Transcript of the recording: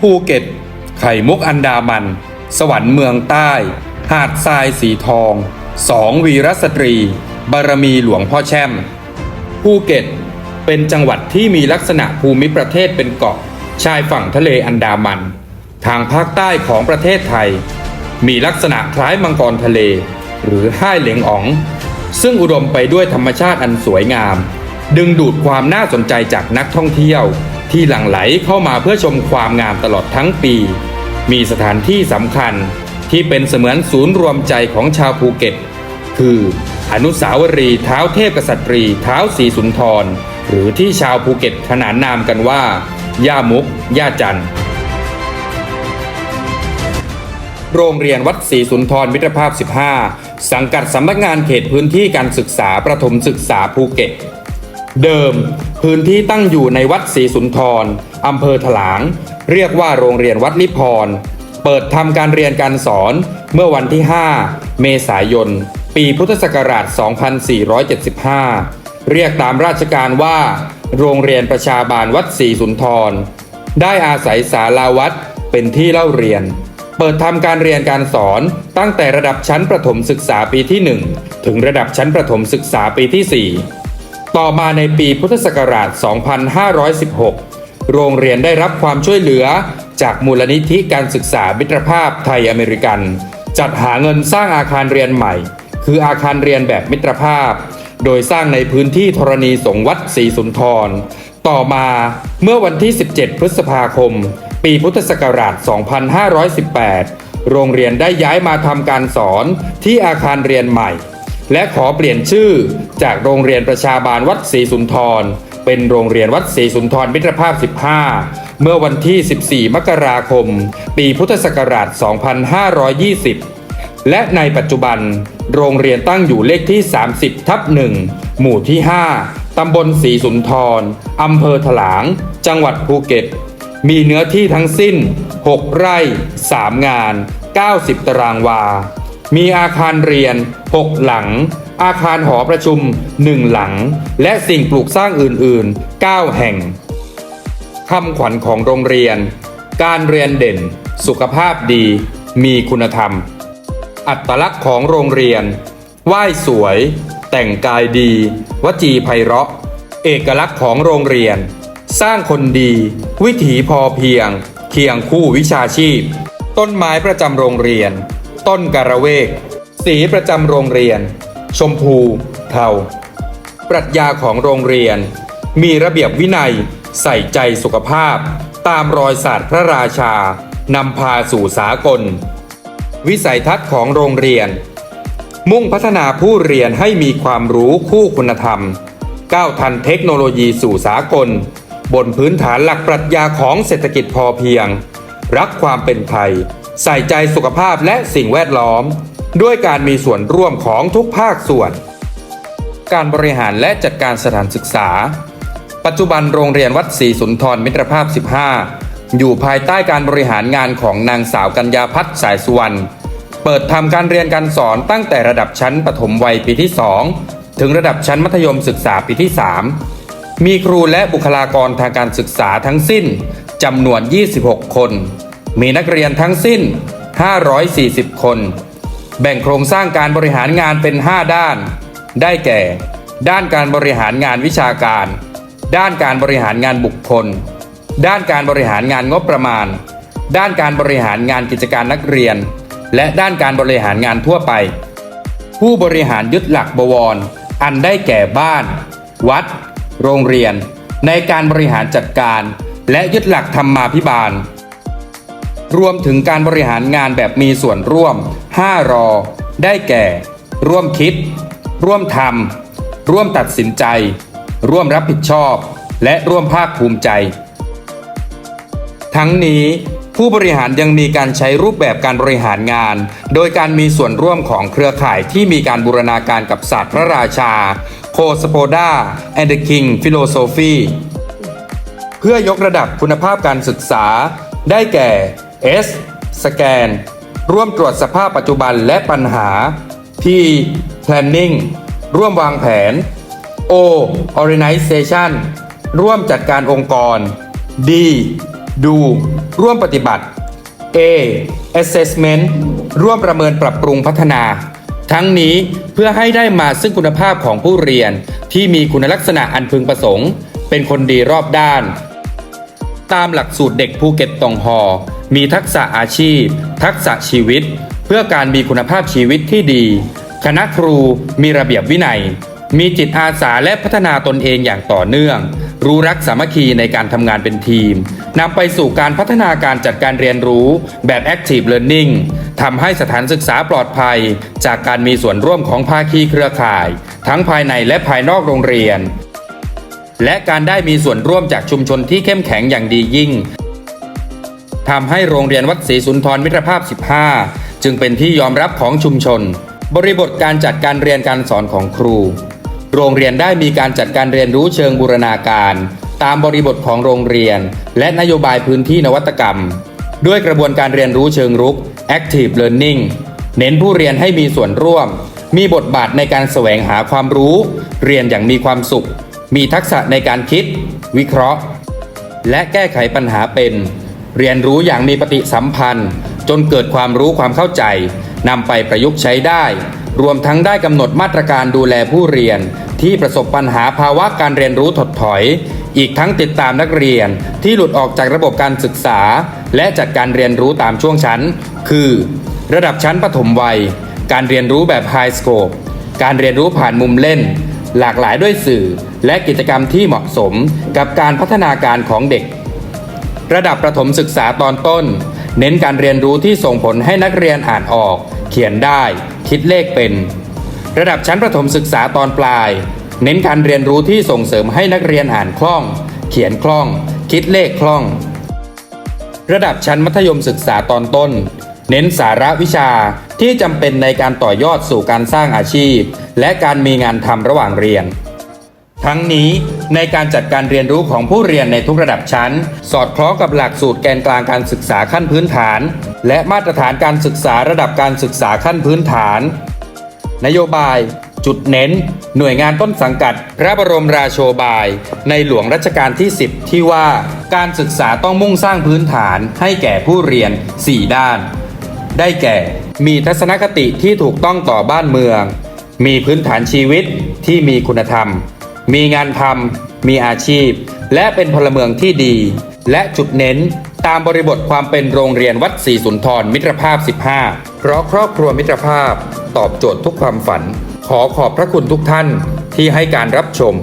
ภูเก็ต ไข่มุกอันดามัน สวรรค์เมืองใต้ หาดทรายสีทอง สองวีรสตรี บารมีหลวงพ่อแช่ม ภูเก็ต เป็นจังหวัดที่มีลักษณะภูมิประเทศเป็นเกาะ ชายฝั่งทะเลอันดามัน ทางภาคใต้ของประเทศไทย มีลักษณะคล้ายมังกรทะเล หรือห้ายเหลงอ๋อง ซึ่งอุดมไปด้วยธรรมชาติอันสวยงาม ดึงดูดความน่าสนใจจากนักท่องเที่ยว ที่หลั่งไหลเข้ามาเพื่อชมความงามตลอดทั้งปี มีสถานที่สำคัญที่เป็นเสมือนศูนย์รวมใจของชาวภูเก็ต คืออนุสาวรีย์เท้าเทพกษัตรีเท้าสีสุนทร หรือที่ชาวภูเก็ตขนานนามกันว่า ย่ามุก ย่าจันโรงเรียนวัดศรีสุนทรมิตรภาพ 15 สังกัดสำนักงานเขตพื้นที่การศึกษาประถมศึกษาภูเก็ต เดิมพื้นที่ตั้งอยู่ในวัดศรีสุนทรอำเภอถลาง เรียกว่าโรงเรียนวัดนิพร เปิดทำการเรียนการสอนเมื่อวันที่ 5 เมษายน ปีพุทธศักราช 2475 เรียกตามราชการว่า โรงเรียนประชาบาลวัดศรีสุนทร ได้อาศัยศาลาวัดเป็นที่เล่าเรียน เปิดทำการเรียนการสอนตั้งแต่ระดับชั้นประถมศึกษาปีที่ 1 ถึงระดับชั้นประถมศึกษาปีที่ 4 ต่อมาในปีพุทธศักราช 2516 โรงเรียนได้รับความช่วยเหลือจากมูลนิธิการศึกษามิตรภาพไทยอเมริกัน จัดหาเงินสร้างอาคารเรียนใหม่ คืออาคารเรียนแบบมิตรภาพ โดยสร้างในพื้นที่ธรณีสงวัดศรีสุนทร ต่อมาเมื่อวันที่ 17 พฤษภาคม ปีพุทธศักราช 2518 โรงเรียนได้ย้ายมาทำการสอนที่อาคารเรียนใหม่ และขอเปลี่ยนชื่อจากโรงเรียนประชาบาลวัดศรีสุนทร เป็นโรงเรียนวัดศรีสุนทรมิตรภาพ 15 เมื่อวันที่ 14 มกราคม ปีพุทธศักราช 2520 และในปัจจุบัน โรงเรียนตั้งอยู่เลขที่ 30 ทับ 1 หมู่ที่ 5 ตำบลศรีสุนทร อำเภอถลาง จังหวัดภูเก็ต มีเนื้อที่ทั้งสิ้น 6 ไร่ 3 งาน 90 ตารางวา มีอาคารเรียน 6 หลัง อาคารหอประชุม 1 หลัง และสิ่งปลูกสร้างอื่นๆ 9 แห่งคำขวัญของโรงเรียน การเรียนเด่น สุขภาพดี มีคุณธรรม อัตลักษณ์ของโรงเรียน ไหว้สวย แต่งกายดี วจีไพเราะ เอกลักษณ์ของโรงเรียน สร้างคนดี วิถีพอเพียง เคียงคู่วิชาชีพ ต้นไม้ประจำโรงเรียน ต้นการะเวก สีประจำโรงเรียน ชมพู เทา ปรัชญาของโรงเรียน มีระเบียบวินัย ใส่ใจสุขภาพ ตามรอยศาสตร์พระราชานำพาสู่สากล วิสัยทัศน์ของโรงเรียน มุ่งพัฒนาผู้เรียนให้มีความรู้คู่คุณธรรม ก้าวทันเทคโนโลยีสู่สากล บนพื้นฐานหลักปรัชญาของเศรษฐกิจพอเพียง รักความเป็นไทย ใส่ใจสุขภาพและสิ่งแวดล้อม ด้วยการมีส่วนร่วมของทุกภาคส่วน การบริหารและจัดการสถานศึกษา ปัจจุบันโรงเรียนวัดศรีสุนทรมิตรภาพ 15 อยู่ภายใต้การบริหารงานของนางสาวกัญญาพัฒน์สายสุวรรณเปิดทำการเรียนการสอนตั้งแต่ระดับชั้นปฐมวัยปีที่ 2 ถึงระดับชั้นมัธยมศึกษาปีที่ 3 มีครูและบุคลากรทางการศึกษาทั้งสิ้นจำนวน 26 คน มีนักเรียนทั้งสิ้น 540 คน แบ่งโครงสร้างการบริหารงานเป็น 5 ด้าน ได้แก่ ด้านการบริหารงานวิชาการ ด้านการบริหารงานบุคคล ด้านการบริหารงานงบประมาณ ด้านการบริหารงานกิจการนักเรียน และด้านการบริหารงานทั่วไป ผู้บริหารยึดหลักบวร อันได้แก่บ้าน วัด โรงเรียน ในการบริหารจัดการ และยึดหลักธรรมาภิบาล รวมถึงการบริหารงานแบบมีส่วนร่วม 5 รอ ได้แก่ ร่วมคิด ร่วมทำร่วมตัดสินใจ ร่วมรับผิดชอบ และร่วมภาคภูมิใจ ทั้งนี้ผู้บริหารยังมีการใช้รูปแบบการบริหารงาน โดยการมีส่วนร่วมของเครือข่ายที่มีการบูรณาการกับศาสตร์พระราชา โคสโปดาแอนด์คิงฟิโลโซฟีเพื่อยกระดับคุณภาพการศึกษา ได้แก่ S สแกนร่วมตรวจสภาพปัจจุบันและปัญหา P planning ร่วมวางแผน O organization ร่วมจัดการองค์กร D ดู ร่วมปฏิบัติ A assessment ร่วมประเมินปรับปรุงพัฒนา ทั้งนี้เพื่อให้ได้มาซึ่งคุณภาพของผู้เรียนที่มีคุณลักษณะอันพึงประสงค์ เป็นคนดีรอบด้าน ตามหลักสูตรเด็กภูเก็ตตองฮอ มีทักษะอาชีพ ทักษะชีวิต เพื่อการมีคุณภาพชีวิตที่ดี คณะครูมีระเบียบวินัย มีจิตอาสาและพัฒนาตนเองอย่างต่อเนื่อง รู้รักสามัคคีในการทำงานเป็นทีมนำไปสู่การพัฒนาการจัดการเรียนรู้แบบ Active Learning ทำให้สถานศึกษาปลอดภัย จากการมีส่วนร่วมของภาคีเครือข่าย ทั้งภายในและภายนอกโรงเรียน และการได้มีส่วนร่วมจากชุมชนที่เข้มแข็งอย่างดียิ่ง ทำให้โรงเรียนวัดศรีสุนทรมิตรภาพ 15 จึงเป็นที่ยอมรับของชุมชน บริบทการจัดการเรียนการสอนของครู โรงเรียนได้มีการจัดการเรียนรู้เชิงบูรณาการ ตามบริบทของโรงเรียน และนโยบายพื้นที่นวัตกรรม ด้วยกระบวนการเรียนรู้เชิงรุก Active Learning เน้นผู้เรียนให้มีส่วนร่วม มีบทบาทในการแสวงหาความรู้ เรียนอย่างมีความสุข มีทักษะในการคิด วิเคราะห์ และแก้ไขปัญหาเป็น เรียนรู้อย่างมีปฏิสัมพันธ์ จนเกิดความรู้ความเข้าใจนำไปประยุกต์ใช้ได้ รวมทั้งได้กำหนดมาตรการดูแลผู้เรียน ที่ประสบปัญหาภาวะการเรียนรู้ถดถอย อีกทั้งติดตามนักเรียนที่หลุดออกจากระบบการศึกษา และจัดการเรียนรู้ตามช่วงชั้น คือ ระดับชั้นปฐมวัย การเรียนรู้แบบไฮสโคปการเรียนรู้ผ่านมุมเล่น หลากหลายด้วยสื่อ และกิจกรรมที่เหมาะสมกับการพัฒนาการของเด็ก ระดับประถมศึกษาตอนต้น เน้นการเรียนรู้ที่ส่งผลให้นักเรียนอ่านออก เขียนได้ คิดเลขเป็น ระดับชั้นประถมศึกษาตอนปลาย เน้นการเรียนรู้ที่ส่งเสริมให้นักเรียนอ่านคล่อง เขียนคล่อง คิดเลขคล่อง ระดับชั้นมัธยมศึกษาตอนต้น เน้นสาระวิชาที่จำเป็นในการต่อยอดสู่การสร้างอาชีพ และการมีงานทำระหว่างเรียน ทั้งนี้ในการจัดการเรียนรู้ของผู้เรียนในทุกระดับชั้น สอดคล้องกับหลักสูตรแกนกลางการศึกษาขั้นพื้นฐาน และมาตรฐานการศึกษาระดับการศึกษาขั้นพื้นฐาน นโยบายจุดเน้น หน่วยงานต้นสังกัด พระบรมราโชบาย ในหลวงรัชกาลที่ 10 ที่ว่าการศึกษาต้องมุ่งสร้างพื้นฐานให้แก่ผู้เรียน 4 ด้าน ได้แก่ มีทัศนคติที่ถูกต้องต่อบ้านเมือง มีพื้นฐานชีวิตที่มีคุณธรรม มีงานทำมีอาชีพ และเป็นพลเมืองที่ดี และจุดเน้นตามบริบทความเป็นโรงเรียนวัดศรีสุนทรมิตรภาพ 15 เพราะครอบครัวมิตรภาพ ตอบโจทย์ทุกความฝัน ขอขอบพระคุณทุกท่านที่ให้การรับชม